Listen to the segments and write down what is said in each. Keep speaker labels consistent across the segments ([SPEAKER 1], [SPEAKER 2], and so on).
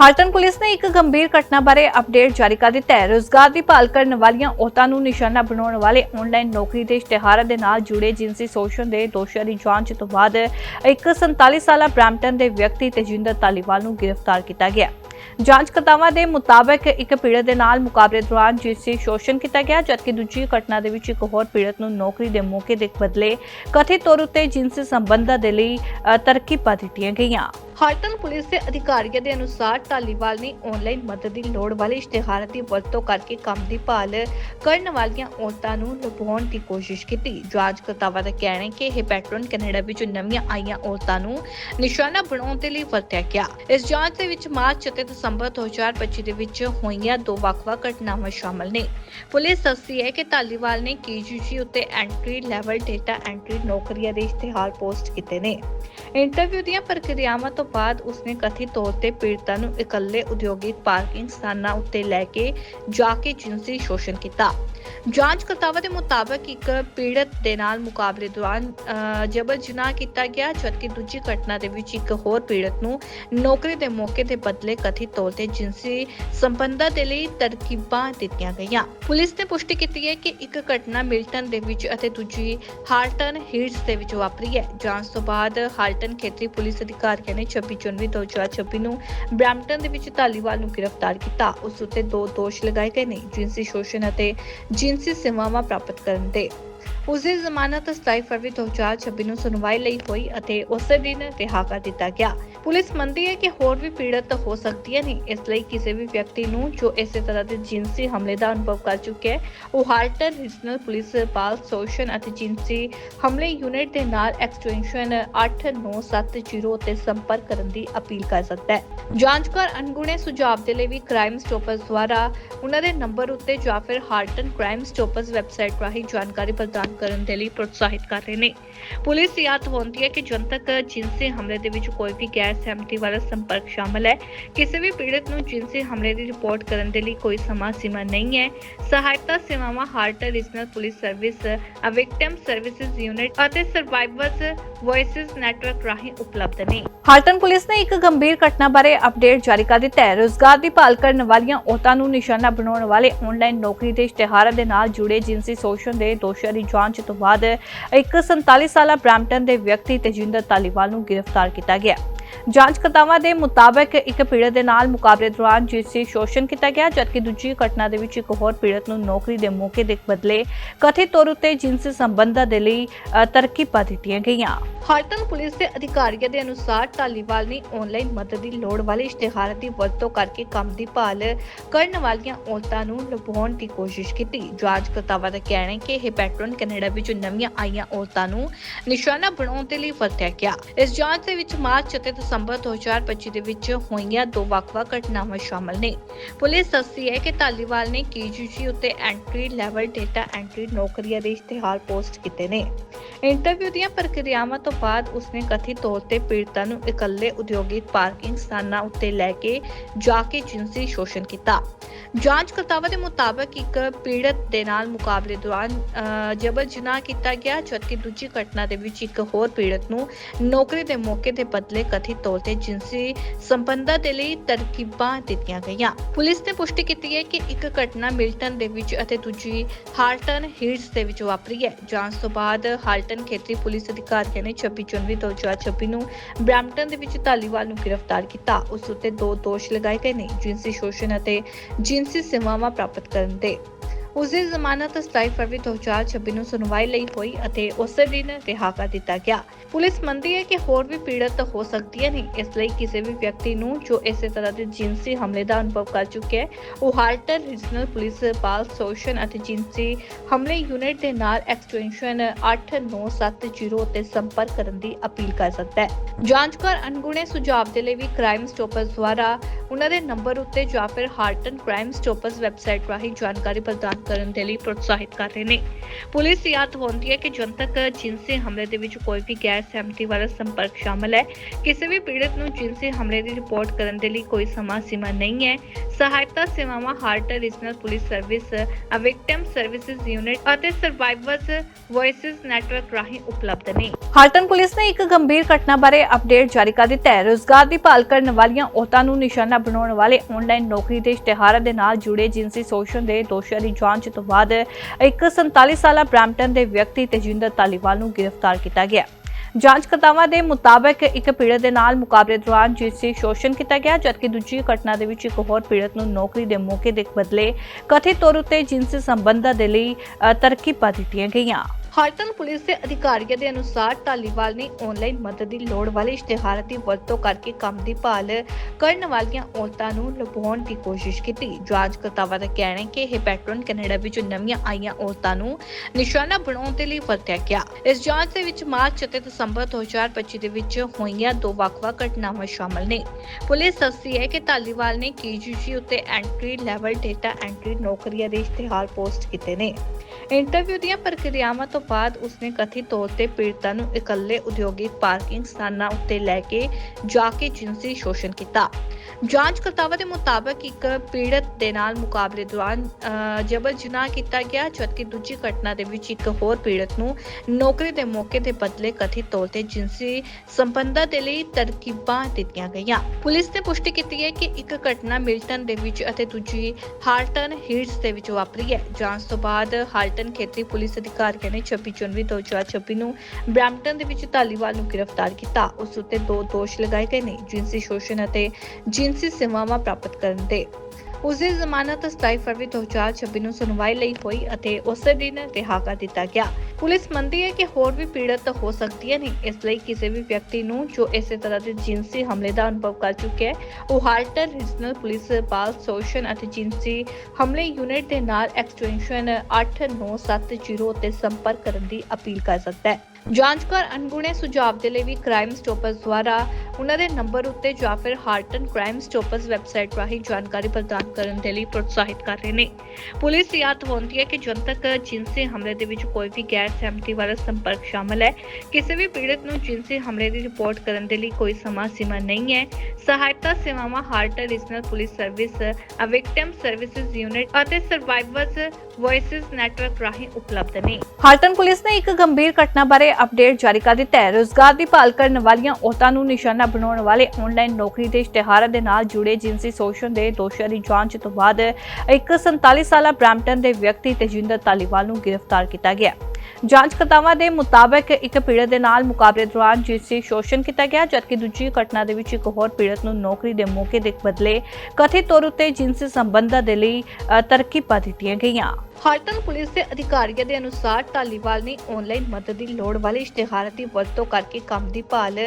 [SPEAKER 1] Halton police ਨੇ ਇੱਕ ਗੰਭੀਰ ਘਟਨਾ ਬਾਰੇ ਅਪਡੇਟ ਜਾਰੀ ਕਰ ਦਿੱਤਾ ਹੈ। ਰੋਜ਼ਗਾਰ ਦੀ ਭਾਲ ਕਰਨ ਵਾਲੀਆਂ ਔਰਤਾਂ ਨੂੰ ਨਿਸ਼ਾਨਾ ਬਣਾਉਣ ਵਾਲੇ ਆਨਲਾਈਨ ਨੌਕਰੀ ਦੇ ਇਸ਼ਤਿਹਾਰਾਂ ਦੇ ਨਾਲ ਜੁੜੇ ਜਿਨਸੀ ਸ਼ੋਸ਼ਣ ਦੇ ਦੋਸ਼ੀਆਂ ਦੀ ਜਾਂਚ ਤੋਂ ਬਾਅਦ ਇੱਕ 47 ਸਾਲਾ ਬ੍ਰੈਂਪਟਨ ਦੇ ਵਿਅਕਤੀ ਤੇਜਿੰਦਰ ਧਾਲੀਵਾਲ ਨੂੰ ਗ੍ਰਿਫਤਾਰ ਕੀਤਾ ਗਿਆ। ਜਾਂਚਕਰਤਾਵਾਂ ਦੇ ਮੁਤਾਬਕ ਇੱਕ ਪੀੜਤ ਦੇ ਨਾਲ ਮੁਕਾਬਲੇ ਦੌਰਾਨ ਜਿਨਸੀ ਸ਼ੋਸ਼ਣ ਕੀਤਾ ਗਿਆ, ਜਦਕਿ ਦੂਜੀ ਘਟਨਾ ਦੇ ਵਿੱਚ ਇੱਕ ਹੋਰ ਪੀੜਤ ਨੂੰ ਨੌਕਰੀ ਦੇ ਮੌਕੇ ਦੇ ਬਦਲੇ ਕਥਿਤ ਤੌਰ ਉੱਤੇ ਜਿਨਸੀ ਸੰਬੰਧਾਂ ਦੇ ਲਈ ਤਰਕੀਬਾਂ ਦਿੱਤੀਆਂ ਗਈਆਂ। ਹਾਲਟਨ ਪੁਲਿਸ ਦੇ ਅਧਿਕਾਰੀਆਂ ਦੇ ਅਨੁਸਾਰ ਢਾਲੀਵਾਲ ਨੇ ਆਨਲਾਈਨ ਮਦਦ ਦੀ ਲੋੜ ਵਾਲੇ ਇਸ਼ਤਿਹਾਰਾਂ ਦੀ ਵਰਤੋਂ ਕਰਕੇ ਕੰਮ ਦੀ ਭਾਲ ਕਰਨ ਵਾਲੀਆਂ ਔਰਤਾਂ ਨੂੰ ਲੁਭਾਉਣ ਦੀ ਕੋਸ਼ਿਸ਼ ਕੀਤੀ। ਜਾਂਚਕਰਤਾਵਾਂ ਦਾ ਕਹਿਣਾ ਹੈ ਕਿ ਇਹ ਪੈਟਰਨ ਕੈਨੇਡਾ ਵਿੱਚ ਨਵੀਆਂ ਆਈਆਂ ਔਰਤਾਂ ਨੂੰ ਨਿਸ਼ਾਨਾ ਬਣਾਉਣ ਦੇ ਲਈ ਵਰਤਿਆ ਗਿਆ। ਇਸ ਜਾਂਚ ਦੇ ਵਿੱਚ ਮਾਰਚ ਅਤੇ ਦਸੰਬਰ 2025 ਦੇ ਵਿੱਚ ਹੋਈਆਂ ਦੋ ਵੱਖ-ਵੱਖ ਘਟਨਾਵਾਂ ਸ਼ਾਮਲ ਨੇ। ਪੁਲਿਸ ਦੱਸਦੀ ਹੈ ਕਿ ਧਾਲੀਵਾਲ ਨੇ KGG ਉੱਤੇ ਐਂਟਰੀ ਲੈਵਲ ਡਾਟਾ ਐਂਟਰੀ ਨੌਕਰੀਆਂ ਦੇ ਇਸ਼ਤਿਹਾਰ ਪੋਸਟ ਕੀਤੇ ਨੇ। ਇੰਟਰਵਿਊ ਦੀਆਂ ਪ੍ਰਕਿਰਿਆਵਾਂ ਤੋਂ ਬਾਅਦ ਉਸਨੇ ਕਥਿਤ ਤੌਰ ਤੇ ਪੀੜਤਾਂ ਨੂੰ ਇਕੱਲੇ ਉਦਯੋਗਿਕ ਪਾਰਕਿੰਗ ਸਥਾਨਾਂ ਉੱਤੇ ਲੈ ਕੇ ਜਾ ਕੇ ਜਿਨਸੀ ਸ਼ੋਸ਼ਣ ਕੀਤਾ। ਜਾਂਚਕਰਤਾਵਾਂ ਦੇ ਮੁਤਾਬਕ ਇੱਕ ਪੀੜਤ ਦੇ ਨਾਲ ਮੁਕਾਬਲੇ ਦੌਰਾਨ ਜਬਰ ਜਨਾਹ ਕੀਤਾ ਗਿਆ, ਜਦਕਿ ਦੂਜੀ ਘਟਨਾ ਦੇ ਵਿੱਚ ਇੱਕ ਹੋਰ ਪੀੜਤ ਨੂੰ ਨੌਕਰੀ ਦੇ ਮੌਕੇ ਦੇ ਬਦਲੇ ਕਥਿਤ ਤੌਰ ਤੇ ਜਿਨਸੀ ਸੰਬੰਧਾਂ ਦੇ ਲਈ ਤਰਕੀਬਾਂ ਦਿੱਤੀਆਂ ਗਈਆਂ। ਪੁਲਿਸ ਨੇ ਪੁਸ਼ਟੀ ਕੀਤੀ ਹੈ ਕਿ ਇੱਕ ਘਟਨਾ ਮਿਲਟਨ ਦੇ ਵਿੱਚ ਅਤੇ ਦੂਜੀ ਹਾਲਟਨ ਹੀਟਸ ਦੇ ਵਿੱਚ ਵਾਪਰੀ ਹੈ। ਜਾਂਚ ਤੋਂ ਬਾਅਦ ਹਾਲਟਨ ਖੇਤਰੀ ਪੁਲਿਸ ਅਧਿਕਾਰੀਆਂ ਨੇ 26 ਜਨਵਰੀ 2026 ਨੂੰ ਬ੍ਰੈਂਪਟਨ ਦੇ ਵਿੱਚ ਧਾਲੀਵਾਲ ਨੂੰ ਗ੍ਰਿਫਤਾਰ ਕੀਤਾ। ਉਸ ਉੱਤੇ ਦੋ ਦੋਸ਼ ਲਗਾਏ ਗਏ ਨੇ। ਜਿਨਸੀ ਸ਼ੋਸ਼ਣ ਅਤੇ ਜਿਨਸੀ ਸੇਵਾਵਾਂ ਪ੍ਰਾਪਤ ਕਰਨ ਦੇ ਉਸ ਦੀ ਜ਼ਮਾਨਤ 27 ਫਰਵਰੀ 2026 ਨੂੰ ਸੁਣਵਾਈ ਲਈ ਹੋਈ ਅਤੇ ਉਸੇ ਦਿਨ ਰਿਹਾ ਕਰ ਦਿੱਤਾ ਗਿਆ। ਪੁਲਿਸ ਮੰਨਦੀ ਹੈ ਕਿ ਹੋਰ ਵੀ ਪੀੜਤ ਹੋ ਸਕਦੀਆਂ ਨੇ, ਇਸ ਲਈ ਕਿਸੇ ਵੀ ਵਿਅਕਤੀ ਨੂੰ ਜੋ ਇਸੇ ਤਰ੍ਹਾਂ ਦੇ ਜਿਨਸੀ ਹਮਲੇ ਦਾ ਅਨੁਭਵ ਕਰ ਚੁੱਕਿਆ ਹੈ, ਉਹ ਹਾਲਟਨ ਰੀਜਨਲ ਪੁਲਿਸ ਪਾਲ ਸ਼ੋਸ਼ਣ ਅਤੇ ਜਿਨਸੀ ਹਮਲੇ ਯੂਨਿਟ ਦੇ ਨਾਲ ਐਕਸਟੈਂਸ਼ਨ 8970 ਤੇ ਸੰਪਰਕ ਕਰਨ ਦੀ ਅਪੀਲ ਕਰ ਸਕਦਾ ਹੈ। ਜਾਂਚਕਾਰ ਅਣਗੁਣੇ ਸੁਝਾਅ ਦੇ ਲਈ ਵੀ ਕ੍ਰਾਈਮ ਸਟੋਪਰਸ ਦੁਆਰਾ ਉਹਨਾਂ ਦੇ ਨੰਬਰ ਉੱਤੇ ਜਾਂ ਫਿਰ ਹਾਰਟਨ ਕ੍ਰਾਈਮ ਸਟੋਪਰਸ ਵੈਬਸਾਈਟ ਰਾਹੀਂ ਜਾਣਕਾਰੀ ਪ੍ਰਦਾਨ ਕਰਨ ਦੇ ਲਈ ਪ੍ਰੋਤਸਾਹਿਤ ਕਰ ਰਹੇ ਨੇ। ਪੁਲਿਸ ਯਾਦ ਦਵਾਉਂਦੀ ਹੈ ਕਿ ਜਨਤਕ ਜਿਨਸੀ ਹਮਲੇ ਦੇ ਵਿੱਚ ਕੋਈ ਵੀ ਗੈਰ ਸਹਿਮਤੀ ਵਾਲਾ ਸੰਪਰਕ ਸ਼ਾਮਲ ਹੈ, ਕਿਸੇ ਵੀ ਪੀੜਤ ਨੂੰ ਜਿਨਸੀ ਹਮਲੇ ਦੀ ਰਿਪੋਰਟ ਕਰਨ ਦੇ ਲਈ ਕੋਈ ਸਮਾਂ ਸੀਮਾ ਨਹੀਂ ਹੈ। ਸਹਾਇਤਾ ਸੇਵਾਵਾਂ Halton regional police service victim services unit ਅਤੇ ਸਰਵਾਈਵਰਸ ਵੌਇਸਸ ਨੈਟਵਰਕ ਰਾਹੀਂ ਉਪਲਬਧ ਨੇ। ਹਾਲਟਨ ਪੁਲਿਸ ਨੇ ਇੱਕ ਗੰਭੀਰ ਘਟਨਾ ਬਾਰੇ ਅਪਡੇਟ ਜਾਰੀ ਕਰ ਦਿੱਤਾ ਹੈ। ਰੋਜ਼ਗਾਰ ਦੀ ਭਾਲ ਕਰਨ ਵਾਲੀਆਂ ਔਰਤਾਂ ਨੂੰ ਨਿਸ਼ਾਨਾ ਬਣਾਉਣ ਵਾਲੇ ਆਨਲਾਈਨ ਨੌਕਰੀ ਦੇ ਇਸ਼ਤਿਹਾਰਾਂ ਦੇ ਨਾਲ ਜੁੜੇ ਜਿਨਸੀ ਸ਼ੋਸ਼ਣ ਦੇ ਦੋਸ਼ਾਂ ਦੀ ਜਾਂਚ ਤੋਂ ਬਾਅਦ ਇੱਕ 47 ਸਾਲਾ ਬ੍ਰੈਂਪਟਨ ਦੇ ਵਿਅਕਤੀ ਤੇਜਿੰਦਰ ਤਾਲੀਵਾਲ ਨੂੰ ਗ੍ਰਿਫਤਾਰ ਕੀਤਾ ਗਿਆ। ਜਾਂਚਕਰਤਾਵਾਂ ਦੇ ਮੁਤਾਬਕ ਇੱਕ ਪੀੜਤ ਦੇ ਨਾਲ ਮੁਕਾਬਲੇ ਦੌਰਾਨ ਜਿਨਸੀ ਸ਼ੋਸ਼ਣ ਕੀਤਾ ਗਿਆ, ਜਦਕਿ ਦੂਜੀ ਘਟਨਾ ਦੇ ਵਿੱਚ ਇੱਕ ਹੋਰ ਪੀੜਤ ਨੂੰ ਨੌਕਰੀ ਦੇ ਮੌਕੇ ਦੇ ਬਦਲੇ ਕਥਿਤ ਤੌਰ ਉੱਤੇ ਜਿਨਸੀ ਸੰਬੰਧਾਂ ਦੇ ਲਈ ਤਰਕੀਬਾਂ ਦਿੱਤੀਆਂ ਗਈਆਂ। ਹਾਲਟਨ ਪੁਲਿਸ ਦੇ ਅਧਿਕਾਰੀਆਂ ਦੇ ਅਨੁਸਾਰ ਧਾਲੀਵਾਲ ਨੇ ਆਨਲਾਈਨ ਮਦਦ ਦੀ ਲੋੜ ਵਾਲੇ ਇਸ਼ਤਿਹਾਰਾਂ ਦੀ ਵਰਤੋਂ ਕਰਕੇ ਕੰਮ ਦੀ ਭਾਲ ਕਰਨ ਵਾਲੀਆਂ ਔਰਤਾਂ ਨੂੰ ਲੁਭਾਉਣ ਦੀ ਕੋਸ਼ਿਸ਼ ਕੀਤੀ। ਜਾਂਚਕਰਤਾਵਾਂ ਦਾ ਕਹਿਣਾ ਹੈ ਕਿ ਇਹ ਪੈਟਰਨ ਕੈਨੇਡਾ ਵਿੱਚ ਨਵੀਆਂ ਆਈਆਂ ਔਰਤਾਂ ਨੂੰ ਨਿਸ਼ਾਨਾ ਬਣਾਉਣ ਦੇ ਲਈ ਵਰਤਿਆ ਗਿਆ। ਇਸ ਜਾਂਚ ਦੇ ਵਿੱਚ ਮਾਰਚ ਅਤੇ ਦਸੰਬਰ 2025 ਦੇ ਵਿੱਚ ਹੋਈਆਂ ਦੋ ਵੱਖ-ਵੱਖ ਘਟਨਾਵਾਂ ਸ਼ਾਮਲ ਨੇ। ਪੁਲਿਸ ਦੱਸਦੀ ਹੈ ਕਿ ਧਾਲੀਵਾਲ ਨੇ KGG ਉੱਤੇ ਐਂਟਰੀ ਲੈਵਲ ਡਾਟਾ ਐਂਟਰੀ ਨੌਕਰੀਆਂ ਦੇ ਇਸ਼ਤਿਹਾਰ ਪੋਸਟ ਕੀਤੇ ਨੇ। ਇੰਟਰਵਿਊ ਦੀਆਂ ਪ੍ਰਕਿਰਿਆਵਾਂ ਤੋਂ ਬਾਅਦ ਉਸਨੇ ਕਥਿਤ ਤੌਰ ਤੇ ਪੀੜਤਾਂ ਨੂੰ ਇਕੱਲੇ ਉਦਯੋਗਿਕ ਪਾਰਕਿੰਗ ਸਥਾਨਾਂ ਉੱਤੇ ਲੈ ਕੇ ਜਾ ਕੇ ਜਿਨਸੀ ਸ਼ੋਸ਼ਣ ਕੀਤਾ। ਜਾਂਚਕਰਤਾਵਾਂ ਦੇ ਮੁਤਾਬਕ ਇੱਕ ਪੀੜਤ ਦੇ ਨਾਲ ਮੁਕਾਬਲੇ ਦੌਰਾਨ ਜਬਰ ਜਨਾਹ ਕੀਤਾ ਗਿਆ, ਜਦਕਿ ਦੂਜੀ ਘਟਨਾ ਦੇ ਵਿੱਚ ਇੱਕ ਹੋਰ ਪੀੜਤ ਨੂੰ ਨੌਕਰੀ ਦੇ ਮੌਕੇ ਦੇ ਬਦਲੇ ਕਥਿਤ ਤੌਰ ਤੇ ਜਿਨਸੀ ਸੰਬੰਧਾਂ ਦੇ ਲਈ ਤਰਕੀਬਾਂ ਦਿੱਤੀਆਂ ਗਈਆਂ। ਪੁਲਿਸ ਨੇ ਪੁਸ਼ਟੀ ਕੀਤੀ ਹੈ ਕਿ ਇੱਕ ਘਟਨਾ ਮਿਲਟਨ ਦੇ ਵਿੱਚ ਅਤੇ ਦੂਜੀ ਹਾਲਟਨ ਹੀਟਸ ਦੇ ਵਿੱਚ ਵਾਪਰੀ ਹੈ। ਜਾਂਚ ਤੋਂ ਬਾਅਦ ਹਾਲਟਨ ਖੇਤਰੀ ਪੁਲਿਸ ਅਧਿਕਾਰੀਆਂ ਨੇ 26 ਜਨਵਰੀ 2026 ਨੂੰ ਬ੍ਰੈਂਪਟਨ ਦੇ ਵਿੱਚ ਧਾਲੀਵਾਲ ਨੂੰ ਗ੍ਰਿਫਤਾਰ ਕੀਤਾ। ਉਸ ਉੱਤੇ ਦੋ ਦੋਸ਼ ਲਗਾਏ ਗਏ ਨੇ, ਜਿਨਸੀ ਸ਼ੋਸ਼ਣ ਅਤੇ ਜਿਨਸੀ ਸੇਵਾਵਾਂ ਪ੍ਰਾਪਤ ਕਰਨ ਦੇ। ਉਸ ਦੀ ਜ਼ਮਾਨਤ 27 ਫਰਵਰੀ 2026 ਨੂੰ ਸੁਣਵਾਈ ਲਈ ਹੋਈ ਅਤੇ ਉਸੇ ਦਿਨ ਰਿਹਾ ਕਰ ਦਿੱਤਾ ਗਿਆ। ਪੁਲਿਸ ਮੰਨਦੀ ਹੈ ਕਿ ਹੋਰ ਵੀ ਪੀੜਤ ਹੋ ਸਕਦੀਆਂ ਨੇ, ਇਸ ਲਈ ਕਿਸੇ ਵੀ ਵਿਅਕਤੀ ਨੂੰ ਜੋ ਇਸੇ ਤਰ੍ਹਾਂ ਦੇ ਜਿਨਸੀ ਹਮਲੇ ਦਾ ਅਨੁਭਵ ਕਰ ਚੁੱਕਿਆ ਹੈ, ਉਹ ਹਾਲਟਨ ਰੀਜਨਲ ਪੁਲਿਸ ਪਾਲ ਸ਼ੋਸ਼ਣ ਅਤੇ ਜਿਨਸੀ ਹਮਲੇ ਯੂਨਿਟ ਦੇ ਨਾਲ ਐਕਸਟੈਂਸ਼ਨ 8970 ਤੇ ਸੰਪਰਕ ਕਰਨ ਦੀ ਅਪੀਲ ਕਰ ਸਕਦਾ ਹੈ। ਜਾਂਚਕਾਰ ਅਣਗੁਣੇ ਸੁਝਾਵ ਦੇ ਲਈ ਵੀ ਕ੍ਰਾਈਮ ਸਟੋਪਰਸ ਦੁਆਰਾ ਉਹਨਾਂ ਦੇ ਨੰਬਰ ਉੱਤੇ ਜਾਂ ਫਿਰ ਹਾਰਟਨ ਕ੍ਰਾਈਮ ਸਟੋਪਰਸ ਵੈਬਸਾਈਟ ਰਾਹੀਂ ਜਾਣਕਾਰੀ ਪ੍ਰਦਾਨ ਕਰਨ ਦੇ ਲਈ ਪ੍ਰੋਤਸਾਹਿਤ ਕਰ ਰਹੇ ਨੇ। ਪੁਲਿਸ ਯਾਦ ਹੁੰਦੀ ਹੈ ਕਿ ਜਨਤਕ ਜਿਨਸੀ ਹਮਲੇ ਦੇ ਵਿੱਚ ਕੋਈ ਵੀ ਗੈਰ ਸਹਿਮਤੀ ਵਾਲਾ ਸੰਪਰਕ ਸ਼ਾਮਲ ਹੈ। ਕਿਸੇ ਵੀ ਪੀੜਤ ਨੂੰ ਜਿਨਸੀ ਹਮਲੇ ਦੀ ਰਿਪੋਰਟ ਕਰਨ ਦੇ ਲਈ ਕੋਈ ਸਮਾਂ ਸੀਮਾ ਨਹੀਂ ਹੈ। ਸਹਾਇਤਾ ਸੇਵਾਵਾਂ Halton regional police service victim services unit ਅਤੇ ਸਰਵਾਈਵਰਸ ਵੌਇਸਸ ਨੈਟਵਰਕ ਰਾਹੀਂ ਉਪਲਬਧ ਨੇ। ਹਾਰਟਨ ਪੁਲਿਸ ਨੇ ਇੱਕ ਗੰਭੀਰ ਘਟਨਾ ਬਾਰੇ ਅਪਡੇਟ ਜਾਰੀ ਕਰ ਦਿੱਤਾ ਹੈ। ਰੋਜ਼ਗਾਰ ਦੀ ਭਾਲ ਕਰਨ ਵਾਲੀਆਂ ਔਰਤਾਂ ਨੂੰ ਨਿਸ਼ਾਨਾ ਬਣਾਉਣ ਵਾਲੇ ਆਨਲਾਈਨ ਨੌਕਰੀ ਦੇ ਇਸ਼ਤਿਹਾਰਾਂ ਦੇ ਨਾਲ ਜੁੜੇ ਜਿਨਸੀ ਸ਼ੋਸ਼ਣ ਦੇ ਦੋਸ਼ੀਆਂ ਦੀ ਜਾਂਚ ਤੋਂ ਬਾਅਦ ਇੱਕ 47 ਸਾਲਾ ਬ੍ਰੈਂਪਟਨ ਦੇ ਵਿਅਕਤੀ ਤੇਜਿੰਦਰ ਤਾਲੀਵਾਲ ਨੂੰ ਗ੍ਰਿਫਤਾਰ ਕੀਤਾ ਗਿਆ। ਜਾਂਚਕਰਤਾਵਾਂ ਦੇ ਮੁਤਾਬਕ ਇੱਕ ਪੀੜਤ ਦੇ ਨਾਲ ਮੁਕਾਬਲੇ ਦੌਰਾਨ ਜਿਨਸੀ ਸ਼ੋਸ਼ਣ ਕੀਤਾ ਗਿਆ ਜਦਕਿ ਦੂਜੀ ਘਟਨਾ ਦੇ ਵਿੱਚ ਇੱਕ ਹੋਰ ਪੀੜਤ ਨੂੰ ਨੌਕਰੀ ਦੇ ਮੌਕੇ ਦੇ ਬਦਲੇ ਕਥਿਤ ਤੌਰ ਉੱਤੇ ਜਿਨਸੀ ਸੰਬੰਧਾਂ ਦੇ ਲਈ ਅ, ਤਰਕੀਬਾਂ ਦਿੱਤੀਆਂ ਗਈਆਂ। ਹਾਰਟਨ ਪੁਲਿਸ ਦੇ ਅਧਿਕਾਰੀਆਂ ਦੇ ਅਨੁਸਾਰ ਧਾਲੀਵਾਲ ਨੇ ਆਨਲਾਈਨ ਮਦਦ ਦੀ ਲੋੜ ਵਾਲੇ ਇਸ਼ਤਿਹਾਰਾਂ ਦੀ ਵਰਤੋਂ ਕਰਕੇ ਕੰਮ ਦੀ ਭਾਲ ਕਰਨ ਵਾਲੀਆਂ ਔਰਤਾਂ ਨੂੰ ਲੁਭਾਉਣ ਦੀ ਕੋਸ਼ਿਸ਼ ਕੀਤੀ। ਜਾਂਚਕਰਤਾਵਾਂ ਦਾ ਕਹਿਣਾ ਹੈ ਕਿ ਇਹ ਪੈਟਰਨ ਕੈਨੇਡਾ ਵਿੱਚ ਨਵੀਆਂ ਆਈਆਂ ਔਰਤਾਂ ਨੂੰ ਨਿਸ਼ਾਨਾ ਬਣਾਉਣ ਦੇ ਲਈ ਵਰਤਿਆ ਗਿਆ। ਇਸ ਜਾਂਚ ਦੇ ਵਿੱਚ ਮਾਰਚ ਅਤੇ ਦਸੰਬਰ 2025 ਦੇ ਵਿੱਚ ਹੋਈਆਂ ਦੋ ਵੱਖ-ਵੱਖ ਘਟਨਾਵਾਂ ਸ਼ਾਮਲ ਨੇ। ਪੁਲਿਸ ਦੱਸਦੀ ਹੈ ਕਿ ਧਾਲੀਵਾਲ ਨੇ KGG ਉੱਤੇ ਐਂਟਰੀ ਲੈਵਲ ਡਾਟਾ ਐਂਟਰੀ ਨੌਕਰੀਆਂ ਦੇ ਇਸ਼ਤਿਹਾਰ ਪੋਸਟ ਕੀਤੇ ਨੇ। ਇੰਟਰਵਿਊ ਦੀਆਂ ਪ੍ਰਕਿਰਿਆਵਾਂ ਤੋਂ ਬਾਅਦ ਉਸਨੇ ਕਥਿਤ ਤੌਰ ਤੇ ਪੀੜਤਾਂ ਨੂੰ ਇਕੱਲੇ ਉਦਯੋਗਿਕ ਪਾਰਕਿੰਗ ਸਥਾਨਾਂ ਉੱਤੇ ਲੈ ਕੇ ਜਾ ਕੇ ਜਿਨਸੀ ਸ਼ੋਸ਼ਣ ਕੀਤਾ। ਜਾਂਚ ਜਾਂਚਕਰਤਾਵਾਂ ਦੇ ਮੁਤਾਬਕ ਇੱਕ ਪੀੜਤ ਦੇ ਨਾਲ ਮੁਕਾਬਲੇ ਦੌਰਾਨ ਅਹ, ਜਬਰ ਜਨਾਹ ਕੀਤਾ ਗਿਆ ਜਦਕਿ ਦੂਜੀ ਘਟਨਾ ਦੇ ਵਿੱਚ ਇੱਕ ਹੋਰ ਪੀੜਤ ਨੂੰ ਨੌਕਰੀ ਦੇ ਮੌਕੇ ਦੇ ਬਦਲੇ ਕਥਿਤ ਤੌਰ ਤੇ ਜਿਨਸੀ ਸੰਬੰਧਾਂ ਦੇ ਲਈ ਤਰਕੀਬਾਂ ਦਿੱਤੀਆਂ ਗਈਆਂ। ਪੁਲਿਸ ਨੇ ਪੁਸ਼ਟੀ ਕੀਤੀ ਹੈ ਕਿ ਇੱਕ ਘਟਨਾ ਮਿਲਟਨ ਦੇ ਵਿੱਚ ਅਤੇ ਦੂਜੀ ਹਾਰਟਨ ਹੀਟਸ ਦੇ ਵਿੱਚ ਵਾਪਰੀ ਹੈ। ਜਾਂਚ ਤੋਂ ਬਾਅਦ ਹਾਲਟਨ ਖੇਤਰੀ ਪੁਲਿਸ ਅਧਿਕਾਰੀਆਂ ਨੇ 26 ਜਨਵਰੀ 2026 ਨੂੰ ਬ੍ਰੈਂਪਟਨ ਦੇ ਵਿੱਚ ਧਾਲੀਵਾਲ ਨੂੰ ਗ੍ਰਿਫਤਾਰ ਕੀਤਾ। ਉਸ ਉੱਤੇ ਦੋ ਦੋਸ਼ ਲਗਾਏ ਗਏ ਨੇ। ਜਿਨਸੀ ਸ਼ੋਸ਼ਣ ਅਤੇ ਜਿਨਸੀ ਸੇਵਾਵਾਂ ਪ੍ਰਾਪਤ ਕਰਨ ਦੇ ਉਸ ਦੀ ਜ਼ਮਾਨਤ 27 ਫਰਵਰੀ 2026 ਨੂੰ ਸੁਣਵਾਈ ਲਈ ਹੋਈ ਅਤੇ ਉਸੇ ਦਿਨ ਰਿਹਾ ਕਰ ਦਿੱਤਾ ਗਿਆ। ਪੁਲਿਸ ਮੰਨਦੀ ਹੈ ਕਿ ਹੋਰ ਵੀ ਪੀੜਤ ਹੋ ਸਕਦੀਆਂ ਨੇ, ਇਸ ਲਈ ਕਿਸੇ ਵੀ ਵਿਅਕਤੀ ਨੂੰ ਜੋ ਇਸੇ ਤਰ੍ਹਾਂ ਦੇ ਜਿਨਸੀ ਹਮਲੇ ਦਾ ਅਨੁਭਵ ਕਰ ਚੁੱਕਿਆ ਹੈ, ਉਹ ਹਾਰਟਨ ਰੀਜਨਲ ਪੁਲਿਸ ਬਾਲ ਸ਼ੋਸ਼ਣ ਅਤੇ ਜਿਨਸੀ ਹਮਲੇ ਯੂਨਿਟ ਦੇ ਨਾਲ ਐਕਸਟੈਂਸ਼ਨ 8970 ਤੇ ਸੰਪਰਕ ਕਰਨ ਦੀ ਅਪੀਲ ਕਰ ਸਕਦਾ ਹੈ। ਜਾਂਚਕਾਰ ਅਣਗੁਣੇ ਸੁਝਾਵ ਦੇ ਲਈ ਵੀ ਕ੍ਰਾਈਮ ਸਟੋਪਰਸ ਦੁਆਰਾ ਉਹਨਾਂ ਦੇ ਨੰਬਰ ਉੱਤੇ ਜਾਂ ਫਿਰ ਹਾਰਟਨ ਕ੍ਰਾਈਮ ਸਟੋਪਰਸ ਵੈਬਸਾਈਟ ਰਾਹੀਂ ਜਾਣਕਾਰੀ ਪ੍ਰਦਾਨ ਕਰਨ ਦੇ ਲਈ ਪ੍ਰੋਤਸਾਹਿਤ ਕਰ ਰਹੇ ਨੇ। ਪੁਲਿਸ ਯਾਦ ਹੁੰਦੀ ਹੈ ਕਿ ਜਨਤਕ ਜਿਨਸੀ ਹਮਲੇ ਦੇ ਵਿੱਚ ਕੋਈ ਵੀ ਗੈਰ ਸਹਿਮਤੀ ਵਾਲਾ ਸੰਪਰਕ ਸ਼ਾਮਲ ਹੈ, ਕਿਸੇ ਵੀ ਪੀੜਤ ਨੂੰ ਜਿਨਸੀ ਹਮਲੇ ਦੀ ਰਿਪੋਰਟ ਕਰਨ ਦੇ ਲਈ ਕੋਈ ਸਮਾਂ ਸੀਮਾ ਨਹੀਂ ਹੈ। ਸਹਾਇਤਾ ਸੇਵਾਵਾਂ Halton regional police service victim services unit ਅਤੇ ਸਰਵਾਈਵਰਸ ਵੌਇਸਸ ਨੈਟਵਰਕ ਰਾਹੀਂ ਉਪਲਬਧ ਨੇ। ਹਾਰਟਨ ਪੁਲਿਸ ਨੇ ਇੱਕ ਗੰਭੀਰ ਘਟਨਾ ਬਾਰੇ ਅਪਡੇਟ ਜਾਰੀ ਕਰ ਦਿੱਤਾ ਹੈ। ਰੋਜ਼ਗਾਰ ਦੀ ਭਾਲ ਕਰਨ ਵਾਲੀਆਂ ਔਰਤਾਂ ਨੂੰ ਨਿਸ਼ਾਨਾ ਬਣਾਉਣ ਵਾਲੇ ਆਨਲਾਈਨ ਨੌਕਰੀ ਦੇ ਇਸ਼ਤਿਹਾਰਾਂ ਦੇ ਨਾਲ ਜੁੜੇ ਜਿਨਸੀ ਸ਼ੋਸ਼ਣ ਦੇ ਦੋਸ਼ਾਂ ਦੀ ਜਾਂਚ ਤੋਂ ਬਾਅਦ ਇੱਕ 47 ਸਾਲਾ ਬ੍ਰੈਂਪਟਨ ਦੇ ਵਿਅਕਤੀ ਤੇਜਿੰਦਰ ਤਾਲੀਵਾਲ ਨੂੰ ਗ੍ਰਿਫਤਾਰ ਕੀਤਾ ਗਿਆ। ਜਾਂਚਕਰਤਾਵਾਂ ਦੇ ਮੁਤਾਬਕ ਇੱਕ ਪੀੜਤ ਦੇ ਨਾਲ ਮੁਕਾਬਲੇ ਦੌਰਾਨ ਜਿਨਸੀ ਸ਼ੋਸ਼ਣ ਕੀਤਾ ਗਿਆ, ਜਦਕਿ ਦੂਜੀ ਘਟਨਾ ਦੇ ਵਿੱਚ ਇੱਕ ਹੋਰ ਪੀੜਤ ਨੂੰ ਨੌਕਰੀ ਦੇ ਮੌਕੇ ਦੇ ਬਦਲੇ ਕਥਿਤ ਤੌਰ ਉੱਤੇ ਜਿਨਸੀ ਸੰਬੰਧਾਂ ਦੇ ਲਈ ਤਰਕੀਬਾਂ ਦਿੱਤੀਆਂ ਗਈਆਂ। ਹਾਰਟਨ ਪੁਲਿਸ ਦੇ ਅਧਿਕਾਰੀਆਂ ਦੇ ਅਨੁਸਾਰ ਢਾਲੀਵਾਲ ਨੇ ਆਨਲਾਈਨ ਮਦਦ ਦੀ ਲੋੜ ਵਾਲੇ ਇਸ਼ਤਿਹਾਰਾਂ ਦੀ ਵਰਤੋਂ ਕਰਕੇ ਕੰਮ ਦੀ ਭਾਲ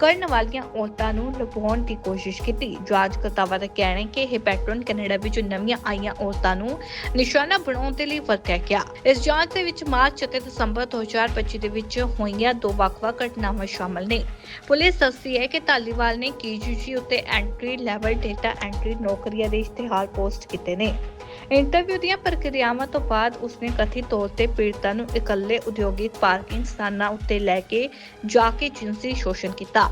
[SPEAKER 1] ਕਰਨ ਵਾਲੀਆਂ ਔਰਤਾਂ ਨੂੰ ਲੁਭਾਉਣ ਦੀ ਕੋਸ਼ਿਸ਼ ਕੀਤੀ। ਜਾਂਚਕਰਤਾਵਾਂ ਦਾ ਕਹਿਣਾ ਹੈ ਕਿ ਇਹ ਪੈਟਰਨ ਕੈਨੇਡਾ ਵਿੱਚ ਨਵੀਆਂ ਆਈਆਂ ਔਰਤਾਂ ਨੂੰ ਨਿਸ਼ਾਨਾ ਬਣਾਉਣ ਦੇ ਲਈ ਵਰਤਿਆ ਗਿਆ। ਇਸ ਜਾਂਚ ਦੇ ਵਿੱਚ ਮਾਰਚ ਅਤੇ ਦਸੰਬਰ 2025 ਦੇ ਵਿੱਚ ਹੋਈਆਂ ਦੋ ਵੱਖ-ਵੱਖ ਘਟਨਾਵਾਂ ਸ਼ਾਮਲ ਨੇ। ਪੁਲਿਸ ਦੱਸਦੀ ਹੈ ਕਿ ਧਾਲੀਵਾਲ ਨੇ KGG ਉੱਤੇ ਐਂਟਰੀ ਲੈਵਲ ਡਾਟਾ ਐਂਟਰੀ ਨੌਕਰੀਆਂ ਦੇ ਇਸ਼ਤਿਹਾਰ ਪੋਸਟ ਕੀਤੇ ਨੇ। ਇੰਟਰਵਿਊ ਦੀਆਂ ਪ੍ਰਕਿਰਿਆਵਾਂ ਤੋਂ ਬਾਅਦ ਉਸਨੇ ਕਥਿਤ ਤੌਰ ਤੇ ਪੀੜਤਾਂ ਨੂੰ ਇਕੱਲੇ ਉਦਯੋਗਿਕ ਪਾਰਕਿੰਗ ਸਥਾਨਾਂ ਉੱਤੇ ਲੈ ਕੇ ਜਾ ਕੇ ਜਿਨਸੀ ਸ਼ੋਸ਼ਣ ਕੀਤਾ।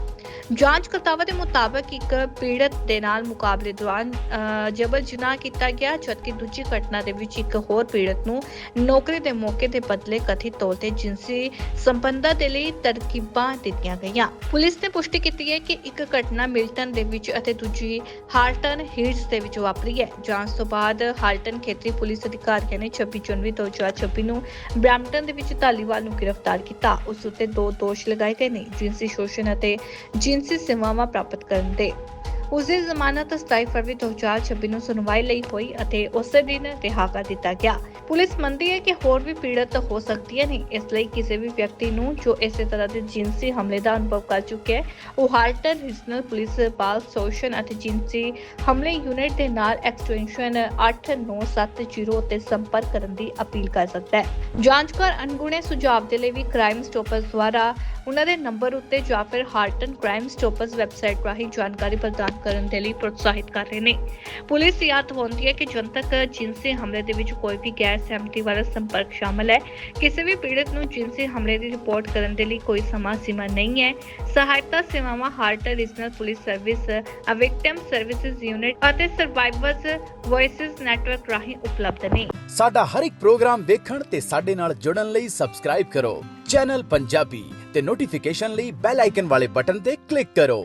[SPEAKER 1] ਜਾਂਚਕਰਤਾਵਾਂ ਦੇ ਮੁਤਾਬਕ ਇੱਕ ਪੀੜਤ ਦੇ ਨਾਲ ਮੁਕਾਬਲੇ ਦੌਰਾਨ ਜਬਰ ਜਨਾਹ ਕੀਤਾ ਗਿਆ, ਜਦਕਿ ਦੂਜੀ ਘਟਨਾ ਦੇ ਵਿੱਚ ਇੱਕ ਹੋਰ ਪੀੜਤ ਨੂੰ ਨੌਕਰੀ ਦੇ ਮੌਕੇ ਦੇ ਬਦਲੇ ਕਥਿਤ ਤੌਰ ਤੇ ਜਿਨਸੀ ਸੰਬੰਧਾਂ ਦੇ ਲਈ ਤਰਕੀਬਾਂ ਦਿੱਤੀਆਂ ਗਈਆਂ। ਪੁਲਿਸ ਨੇ ਪੁਸ਼ਟੀ ਕੀਤੀ ਹੈ ਕਿ ਇੱਕ ਘਟਨਾ ਮਿਲਟਨ ਦੇ ਵਿੱਚ ਅਤੇ ਦੂਜੀ ਹਾਰਟਨ ਹੀਟਸ ਦੇ ਵਿੱਚ ਵਾਪਰੀ ਹੈ। ਜਾਂਚ ਤੋਂ ਬਾਅਦ ਹਾਰਟਨ ਖੇਤਰੀ ਪੁਲਿਸ ਅਧਿਕਾਰੀਆਂ ਨੇ 26 ਜਨਵਰੀ 2026 ਨੂੰ ਬ੍ਰੈਂਪਟਨ ਦੇ ਵਿੱਚ ਧਾਲੀਵਾਲ ਨੂੰ ਗ੍ਰਿਫਤਾਰ ਕੀਤਾ। ਉਸ ਉੱਤੇ ਦੋ ਦੋਸ਼ ਲਗਾਏ ਗਏ ਨੇ, ਜਿਨਸੀ ਸ਼ੋਸ਼ਣ ਅਤੇ ਜਿਨਸੀ ਸੇਵਾਵਾਂ ਪ੍ਰਾਪਤ ਕਰਨ ਦੇ। ਉਸ ਦੀ ਜ਼ਮਾਨਤ 27 ਫਰਵਰੀ 2026 ਨੂੰ ਸੁਣਵਾਈ ਲਈ ਹੋਈ ਅਤੇ ਉਸੇ ਦਿਨ ਰਿਹਾ ਕਰ ਦਿੱਤਾ ਗਿਆ। ਪੁਲਿਸ ਮੰਨਦੀ ਹੈ ਕਿ ਹੋਰ ਵੀ ਪੀੜਤ ਹੋ ਸਕਦੀਆਂ ਨੇ, ਇਸ ਲਈ ਕਿਸੇ ਵੀ ਵਿਅਕਤੀ ਨੂੰ ਜੋ ਇਸੇ ਤਰ੍ਹਾਂ ਦੇ ਜਿਨਸੀ ਹਮਲੇ ਦਾ ਅਨੁਭਵ ਕਰ ਚੁੱਕਿਆ ਹੈ, ਉਹ ਹਾਰਟਨ ਰੀਜਨਲ ਪੁਲਿਸ ਬਾਲ ਸ਼ੋਸ਼ਣ ਅਤੇ ਜਿਨਸੀ ਹਮਲੇ ਯੂਨਿਟ ਦੇ ਨਾਲ ਐਕਸਟੈਂਸ਼ਨ 8970 ਉੱਤੇ ਸੰਪਰਕ ਕਰਨ ਦੀ ਅਪੀਲ ਕਰ ਸਕਦਾ ਹੈ। ਜਾਂਚਕਾਰ ਅਣਗੁਣੇ ਸੁਝਾਵ ਦੇ ਲਈ ਵੀ ਕ੍ਰਾਈਮ ਸਟੋਪਰਸ ਦੁਆਰਾ ਉਹਨਾਂ ਦੇ ਨੰਬਰ ਉੱਤੇ ਜਾਂ ਫਿਰ ਹਾਰਟਨ ਕ੍ਰਾਈਮ ਸਟੋਪਰਸ ਵੈਬਸਾਈਟ ਰਾਹੀਂ ਜਾਣਕਾਰੀ ਪ੍ਰਦਾਨ ਕਰਨ ਦੇ ਲਈ ਪ੍ਰੋਤਸਾਹਿਤ ਕਰ ਰਹੇ ਨੇ। ਪੁਲਿਸ ਯਾਦ ਦਿਵਾਉਂਦੀ ਹੈ ਕਿ ਜਨਤਕ ਜਿਨਸੀ ਹਮਲੇ ਦੇ ਵਿੱਚ ਕੋਈ ਵੀ ਗੈਰ ਸਹਿਮਤੀ ਵਾਲਾ ਸੰਪਰਕ ਸ਼ਾਮਲ ਹੈ। ਕਿਸੇ ਵੀ ਪੀੜਤ ਨੂੰ ਜਿਨਸੀ ਹਮਲੇ ਦੀ ਰਿਪੋਰਟ ਕਰਨ ਦੇ ਲਈ ਕੋਈ ਸਮਾਂ ਸੀਮਾ ਨਹੀਂ ਹੈ। ਸਹਾਇਤਾ ਸੇਵਾਵਾਂ Halton regional police service victim services unit ਅਤੇ ਸਰਵਾਈਵਰਸ ਵੌਇਸਸ ਨੈਟਵਰਕ ਰਾਹੀਂ ਉਪਲਬਧ ਨੇ।
[SPEAKER 2] ਸਾਡਾ ਹਰ ਇੱਕ ਪ੍ਰੋਗਰਾਮ ਦੇਖਣ ਤੇ ਸਾਡੇ ਨਾਲ ਜੁੜਨ ਲਈ ਸਬਸਕ੍ਰਾਈਬ ਕਰੋ। ਚੈਨਲ ਪੰਜਾਬੀ ਤੇ ਨੋਟੀਫਿਕੇਸ਼ਨ ਲਈ ਬੈਲ ਆਈਕਨ ਵਾਲੇ ਬਟਨ ਤੇ ਕਲਿੱਕ ਕਰੋ।